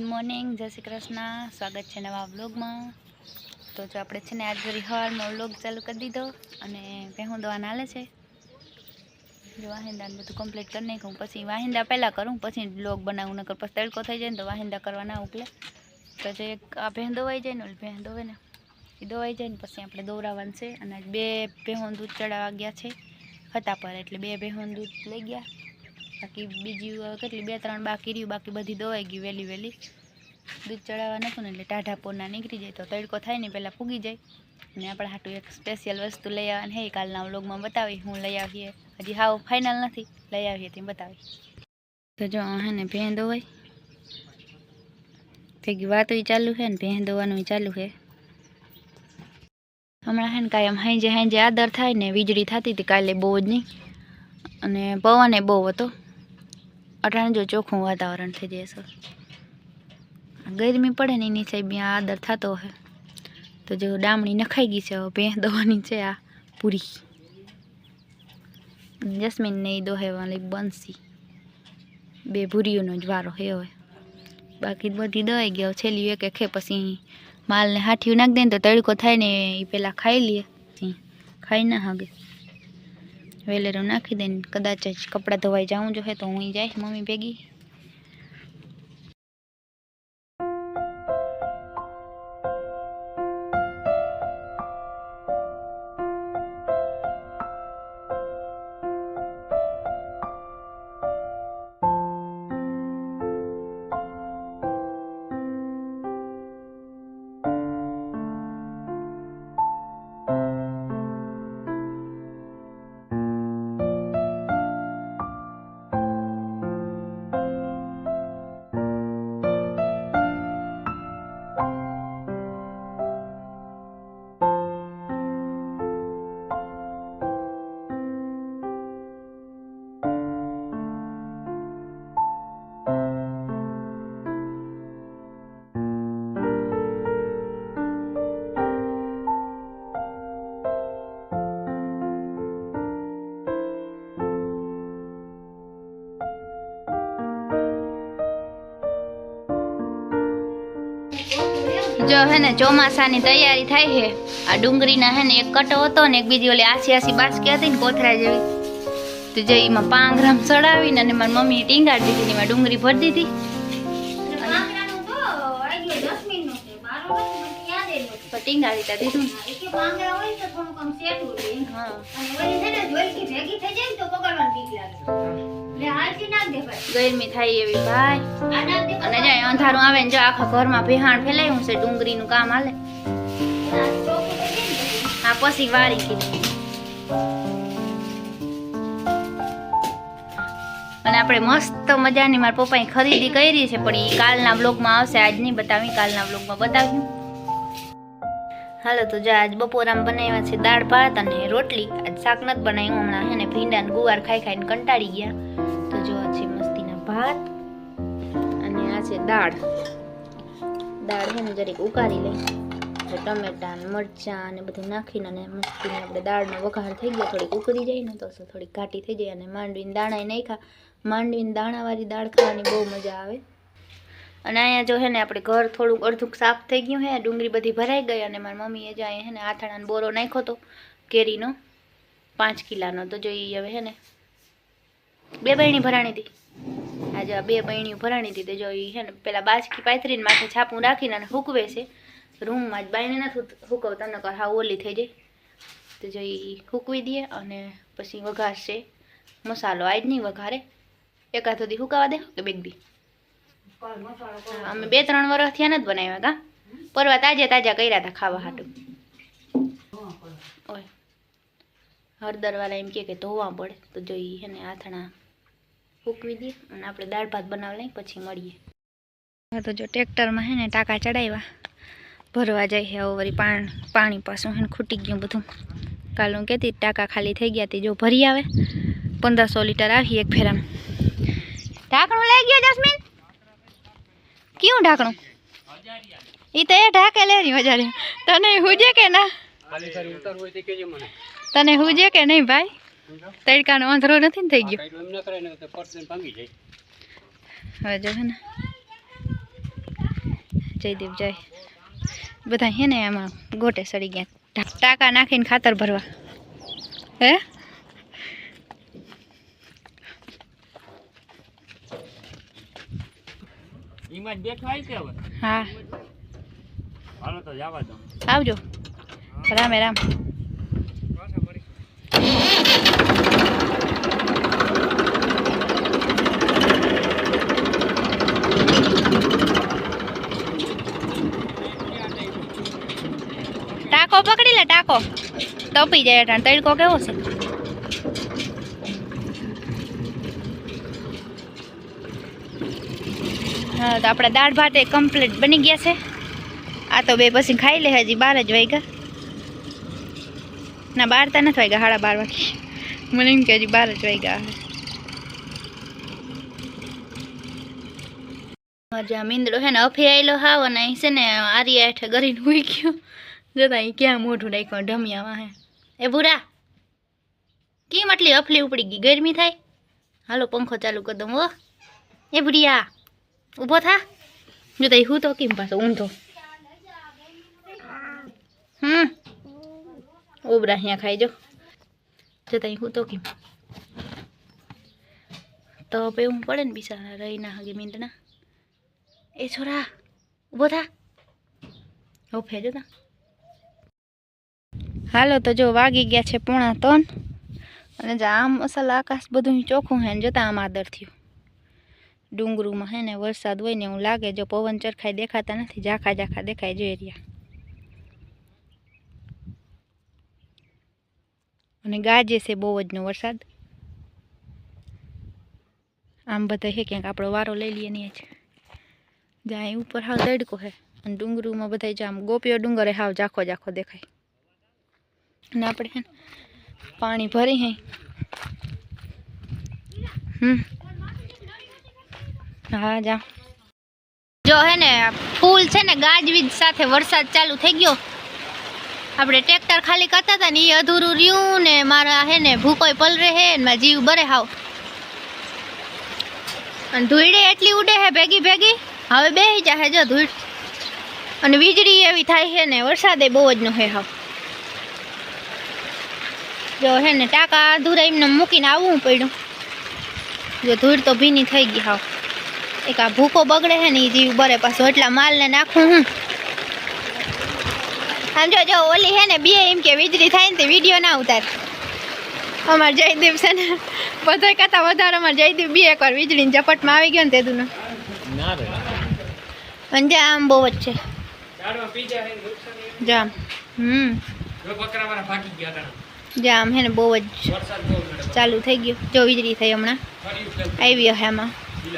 Good morning જય શ્રી કૃષ્ણ. સ્વાગત છે નવા વ્લોગમાં તો જો આપણે છે ને આજ ફરી સવારમાં વ્લોગ ચાલુ કરી દીધો અને ભેહું દવા નાલે છે. જો વાહિંદાને બધું કમ્પ્લીટ કરી નાખું પછી વાહિંદા પહેલાં કરું, પછી વ્લોગ બનાવું, નકર પછી તડકો થઈ જાય ને તો વાહિંદા કરવા ના ઉકલે. તો જે આ ભેં દોવાઈ જાય ને, ઓલી ભેં દોવે ને એ દોવાઈ જાય ને, પછી આપણે દોરાવાનું છે. અને બે ભેહું દૂધ ચડાવવા ગયા છે. હતા પર એટલે બે ભેહું દૂધ લઈ ગયા. બાકી બીજી કેટલી, બે, ત્રણ બાકી રહ્યું, બાકી બધી દવાઈ ગઈ વહેલી વહેલી દૂધ ચડાવવા નહોતું ને એટલે ટાઢા પોરના નીકળી જાય તો તડકો થાય ને પહેલાં ફૂગી જાય. અને આપણે હાટું એક સ્પેશિયલ વસ્તુ લઈ આવવાની હે કાલના વ્લોગમાં બતાવી. હું લઈ આવીએ. હજી હાવ ફાઇનલ નથી. લઈ આવીએ તે બતાવી. તો જો હે ને ભેં દોવાય ભેગી વાતોય ચાલુ છે ને ભેં દોવાનું ચાલુ છે હમણાં હે ને આમ હાંજે હાંજે આદર થાય ને, વીજળી થતી હતી કાલે બહુ જ નહીં. અને પવને બહુ હતો. અટાણે જો ચોખ્ખું વાતાવરણ થઈ જાય સર ગરમી પડે ને એની સાહેબ આ આદર થતો હોય તો જો ડામણી નખાઈ ગઈ છે, હવે ભેં દોવાની છે આ પૂરી. જસ્મીનને એ દોહેવાલી બંસી. બે ભૂરીઓનો જ વારો હે હોય બાકી બધી દવાઈ ગયો, છેલ્લી એક ખે પછી માલને હાઠિયું નાખી દે ને તો તડકો થાય ને એ પહેલાં ખાઈ લઈએ ખાઈ ના હાગે. વેલેરું નાખી દઈને કદાચ જ કપડાં ધોવાઈ જાઉં જોઈએ તો હું જાય મમ્મી ભેગી. જો હે ને ચોમાસાની તૈયારી થાય છે આ ડુંગળીના હે ને એક કટો હતો ને એક બીજી ઓલી આસી આસી બાસકી હતી ને કોથરા જેવી. તો જે એમાં પાંગ્રામ ચડાવીને અને મારી મમ્મીએ ટીંગાડી દીધી ને એમાં ડુંગળી ભરી દીધી. તો ટીંગાડી તા દીધું. હા. ગરમી થાય એવી ભાઈ. અને જાય અંધારું આવે ને જો આખા ઘરમાં ભેહાણ ફેલાયું છે, ડુંગળીનું કામ હાલે. હા, પછી વારી કીધી અને આપણે મસ્ત મજાની મારા પપ્પાએ ખરીદી કરી છે, પણ એ કાલના બ્લોગમાં આવશે, આજ નહીં બતાવી, કાલના બ્લોગમાં બતાવ્યું. હાલો, તો જો આજ બપોરામાં બનાવ્યા છે દાળ ભાત અને રોટલી. આજ શાક નથી બનાવ્યું, હમણાં હે ને ભીંડા ને ગુવાર ખાઈ ખાઈને કંટાળી ગયા. ભાત અને આ છે દાળ. દાળ છે ને જરીક ઉકાળી લઈ. ટમેટા ને મરચાં અને બધું નાખીને અને મસ્તીને આપણે દાળનો વઘાર થઈ ગયો. થોડીક ઉકળી જાય ને તો થોડીક ઘાટી થઈ જાય અને માંડવીને દાણા નાખ્યા. માંડવીને દાણાવાળી દાળ ખાવાની બહુ મજા આવે. અને અહીંયા જો હે ને આપણે ઘર થોડુંક અડધુંક સાફ થઈ ગયું હે. ડુંગળી બધી ભરાઈ ગઈ અને મારી મમ્મીએ જો અહીંયા હે ને આથાણાનો બોરો નાખ્યો તો, કેરીનો. પાંચ કિલાનો તો જો ઈ હવે હે ને. બે બહેણી ભરાણી હતી. આજે બે બહેણીઓ ભરાણી હતી, તો જો એ છે ને પેલા બાજકી પાથરીને માથે છાપું રાખીને અને હૂકવે છે. રૂમમાં જ બાઈને નથી હૂકવતા, નકર હા ઓલી થઈ જાય. તો જો એ હૂકવી દઈએ અને પછી વઘારશે. મસાલો આજ નહીં વઘારે. એકાદ સુધી હુકાવા દે કે બેગ દી? અમે બે ત્રણ વર્ષ થયા નથી બનાવ્યા કા? પરવા તાજે તાજા કર્યા હતા ખાવા હાટું. ઓય. હળદરવાળા એમ કે ધોવા પડે. તો જોઈએ ને આથણા ફૂકવી દઈએ અને આપણે દાળ ભાત બનાવી લઈએ પછી મળીએ. હા તો જો ટ્રેક્ટરમાં હે ને ટાંકા ચડાવ્યા ભરવા જાય છે હવે વળી પાણી પાણી પાછું હે ને ખૂટી ગયું બધું. કાલ હું કહેતી ટાંકા ખાલી થઈ ગયા તે જો ભરી આવે. પંદરસો લીટર આવી એક ફેરામાં. ઢાંકણું લઈ ગયું જસ્મીન? કેવું ઢાંકણું? એ તો એ ઢાકે લે હજારે. તને હુજે કે ના? તને હુજે કે નહીં ભાઈ? તડકાનો અંધરો નથી ને થઈ ગયો? હવે જો હે ને. જયદીપ જય. બધા હે ને આમાં ગોટે સડી ગયા. ટાંકા નાખીને ખાતર ભરવા. હે? હા. આવજો. રામે રામ ટાકો પકડી લે ટાકો તપી જાય અટાણ તડકો કેવો છે હા તો આપણા દાળ ભાત એ કમ્પ્લીટ બની ગયા છે આ તો બે પછી ખાઈ લે હજી બાર જ વાગ્યા ના બાર તો નથી વાગ્યા સાડા બાર વાગે મને એમ કે હજી બાર જ વાગ્યા આ મીંદડો છે ને અફી આવેલો હાવ અને છે ને આરી હેઠે કરીને હુઈ ગયો જતા ક્યાં મોઢું નાખ્યું ઢમિયામાં હે એ ભૂરા કેમ આટલી અફલી ઉપડી ગઈ? ગરમી થાય? હાલો, પંખો ચાલુ કરી દઉં, હો. એ ભૂરિયા ઊભો થા. જો તો હું તો કેમ પાછો ઊંધો? હમ. ઉબરા અહીંયા ખાઈ જો. તઈ હું તો કેમ? તો એવું પડે ને બિચારા રહી ના હગે મીંડના. એ છોરા, ઊભો થા. ઓફે જતા હાલો તો જો વાગી ગયા છે પોણા ત્રણ. અને જો આમ અસલ આકાશ બધું ચોખ્ખું હે ને જોતા આમ આદર થયું. ડુંગરુમાં હે ને વરસાદ હોય ને એવું લાગે, જો પવન ચરખાઈ દેખાતા નથી, ઝાખા ઝાખા દેખાય જોઈ રહ્યા. અને ગાજે છે બહુ જ નો વરસાદ. આમ બધા હે ક્યાંક આપણો વારો લઈ લઈએ નહીં છે જ્યાં ઉપર હાવ તડકો હે અને ડુંગરુમાં બધા જે આમ ગોપીઓ ડુંગરે હાવ ઝાખો ઝાખો દેખાય. અને આપણે પાણી ભરી હે. હમ. હા, જા. જો હે ને ફૂલ છે ને ગાજવીજ સાથે વરસાદ ચાલુ થઈ ગયો. આપણે ટ્રેક્ટર ખાલી કરતા હતા ને એ અધૂરું રહ્યું ને મારા હે ને ભૂકોય પલરે હે ને મારા જીવ બરે હાવ. અને ધૂળે એટલી ઉડે હે ભેગી ભેગી. હવે બેસી જાહે જો ધૂળ. અને વીજળી એવી થાય છે ને વરસાદે બહુ જ નો હે હાવ. જો હે ને ટાંકા અધૂરા એમને મૂકીને આવવું પડ્યું. જો ધૂળ તો ભીની થઈ ગઈ હાવ. એક આ ભૂકો બગડે છે ને એ જીવ બરે પાછો એટલા માલને નાખું હું. સમજો જો ઓલી હે ને બે એમ કે વીજળી થાય ને તે વીડિયો ના ઉતાર. અમાર જયદીપ છે ને બધા કરતા વધારે અમાર જયદીપ બે એકવાર વીજળીની ઝપટમાં આવી ગયો ને તે દુનો ના આમ બહુ જ છે. જામ હમ. બકરા મારા ફાટી ગયા હતા જામ હે ને બહુ જ ચાલુ થઈ ગયું. જો વીજળી થઈ હમણાં. આવી હે આમાં,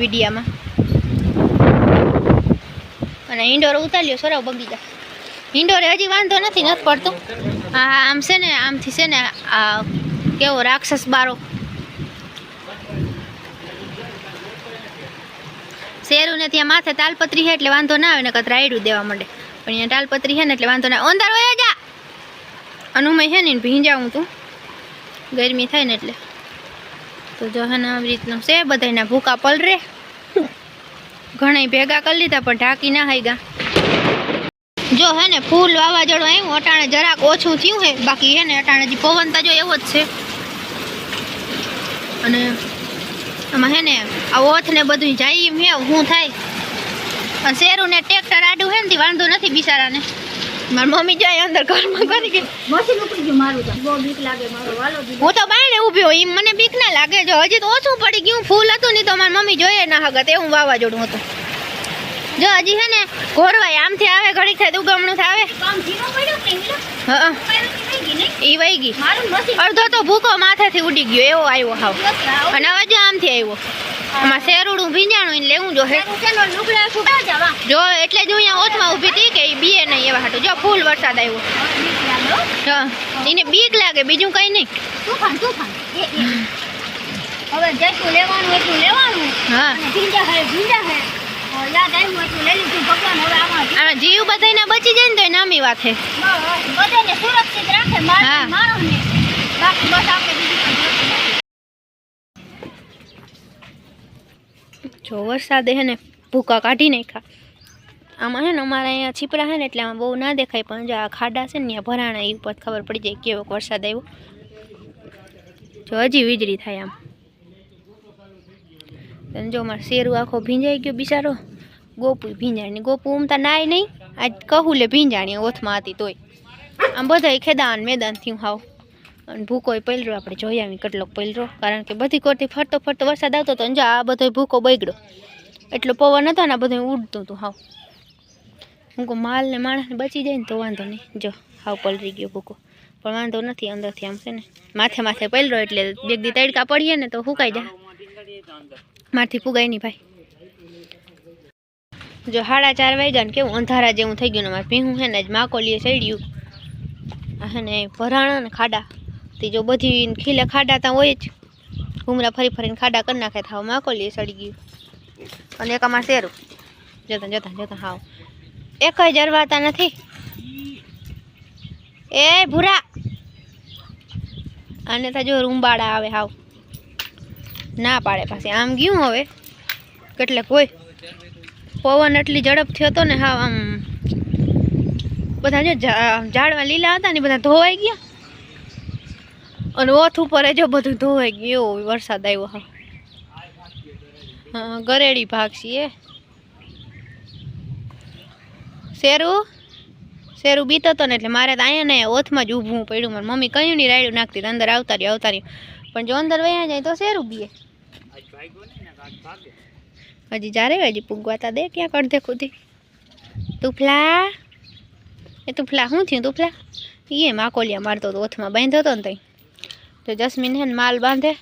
વિડીયામાં. અને ઇન્ડોર ઉતાર્યો, સરાવ બગીચા ઇન્ડોરે હજી વાંધો નથી નથી પડતો. હા આમ છે ને, આમથી છે ને, આ કેવો રાક્ષસ બારો. શેરું ને ત્યાં માથે તાલપત્રી છે એટલે વાંધો ના આવે ને કત રાયડું દેવા માંડે. પણ અહીંયા તાલપત્રી છે ને એટલે વાંધો ના. અંદર હોય જા અનુમય છે ને ભીંજાવું તું. ગરમી થાય ને એટલે. તો જો હે ને આવી રીતનું છે, બધાયના ભૂકા પલરે. ઘણા ભેગા કરી લીધા, પણ ઢાંકી ના હાઈગા. જો હે ને ફૂલ વાવાઝોડું આવ્યું અટાણે જરાક ઓછું થયું હે, બાકી હે ને અટાણે જે પવન તો જો એવો જ છે. અને આમાં હે ને આ ઓથ ને બધું જાય એમ હે શું થાય. અને શેરું ને ટ્રેક્ટર આડું હે ને વાંધો નથી બિચારાને. મારી મમ્મી જાય અંદર ઘરમાં કરી ગઈ મશીન ઉપડી ગયું મારું તો. બહુ બીક લાગે મારો વાલો હું તો બાયણે ઊભી હોય મને બીક ના લાગે જો. હજી તો ઓછું પડી ગયું ફૂલ હતું નહીં તો મારી મમ્મી જોઈએ ના હગત એવું વાવાઝોડું હતું. જો હજી છે ને ઘોરવાય આમથી આવે ઘડીક થાય. ઉગમણું થાય હા એ વહી ગઈ. અડધો તો ભૂકો માથેથી ઉડી ગયો એવો આવ્યો હાવ. અને અવાજ આમથી આવ્યો. આમાં શેરુડું ભીંજાણું એને લેવું જો હે. જો એટલે જ હું અહીંયા ઓથમાં ઊભી હતી કે ઈ બીએ નહીં એવા હાટું. જો ફૂલ વરસાદ આવ્યો. હો. એને બીક લાગે બીજું કંઈ નહીં. તુફાન તુફાન. એ, એ. હવે જેટલું લેવાનું એટલું લેવાનું. હા. ભીંજા હે ભીંજા હે. યાદ આવ્યું એટલું લઈ લીધું ભગવાન હવે આમાં જીવ બધાને બચી જાય ને તો નામી વાત છે બધાને સુરક્ષિત રાખે માણસને. બાકી બસ આપણે બીજું કંઈ જોતું નથી. જો વરસાદે હે ને ભૂકા કાઢી નાખ્યા. આમાં છે ને અમારે અહીંયા છીપરા છે ને એટલે આમાં બહુ ના દેખાય પણ જો આ ખાડા છે ને ત્યાં ભરાણા એ ઉપર ખબર પડી જાય કેવો વરસાદ આવ્યો. જો હજી વીજળી થાય આમ. જો મારો શેરું આખો ભીંજાઈ ગયો બિચારો. ગોપુ ભીંજાણી ગોપુ ઉમતા નાય નહીં આજ કહું લે ભીંજાણી ઓથમાં હતી તોય. આમ બધાય ખેદાન મેદાન થયું હાવ. અને ભૂકો પલરો આપણે જોઈ આવી કેટલોક પલરો કારણ કે બધી કોરથી ફરતો ફરતો વરસાદ આવતો હતો જો આ બધો ભૂકો બગડ્યો. એટલો પવન હતો ને આ બધું ઉડતું હતું હાવ. હું કહું, માલ ને માણસને બચી જાય ને તો વાંધો નહીં જો, હાવ પલરી ગયો ભૂકો. પણ વાંધો નથી, અંદરથી આમ છે ને. માથે માથે પલરો એટલે બે તડકા પડીએ ને તો સુકાઈ જાય. મારથી ફુગાય નહીં ભાઈ. જો સાડા ચાર વાગ્યા ને કેવું અંધારા જેવું થઈ ગયું ને મારે ભીહું છે ને જ માકોલીએ ચડ્યું આ છે ને ભરાણા ને ખાડા. તે જો બધી ખીલે ખાડા ત્યાં હોય જ. ઘૂમરા ફરી ફરીને ખાડા કરી નાખે થાવ માકોલીએ ચડી ગયું. અને એક અમારે શેરું. જતા જતા જતા હાવ. એક જરવાતા નથી. એ ભૂરા. અને તો જો રૂંબાડા આવે હાવ. ના પાડે પાછી. આમ ગયું હવે. કેટલે હોય. પવન એટલી ઝડપથી હતો ને હાવ આમ બધા જો ઝા- ઝાડવા લીલા હતા ને, એ બધા ધોવાઈ ગયા. અને ઓથ ઉપર એ જો બધું ધોવાઈ ગયું, એવો વરસાદ આવ્યો, હા. હા, ગરેડી ભાગ છીએ. શેરું? શેરું બીતો હતો ને, એટલે મારે તો અહીંયા ને ઓથમાં જ ઊભું પડ્યું. મારી મમ્મી કયું નહીં રાયડું નાખતી તો અંદર આવતા રહ્યો આવતા રહ્યો પણ જો અંદર વયા જાય તો શેરું બીએ. હજી જારે હજી પૂગવાતા દે ક્યાંક અડધે ખુદી તુફલા. એ તુફલા શું થયું તુફલા? એ માકોલિયા મારતો હતો ઓથમાં બાંધ્યો હતો ને તઈ. તો જસ્મીન હે માલ બાંધે.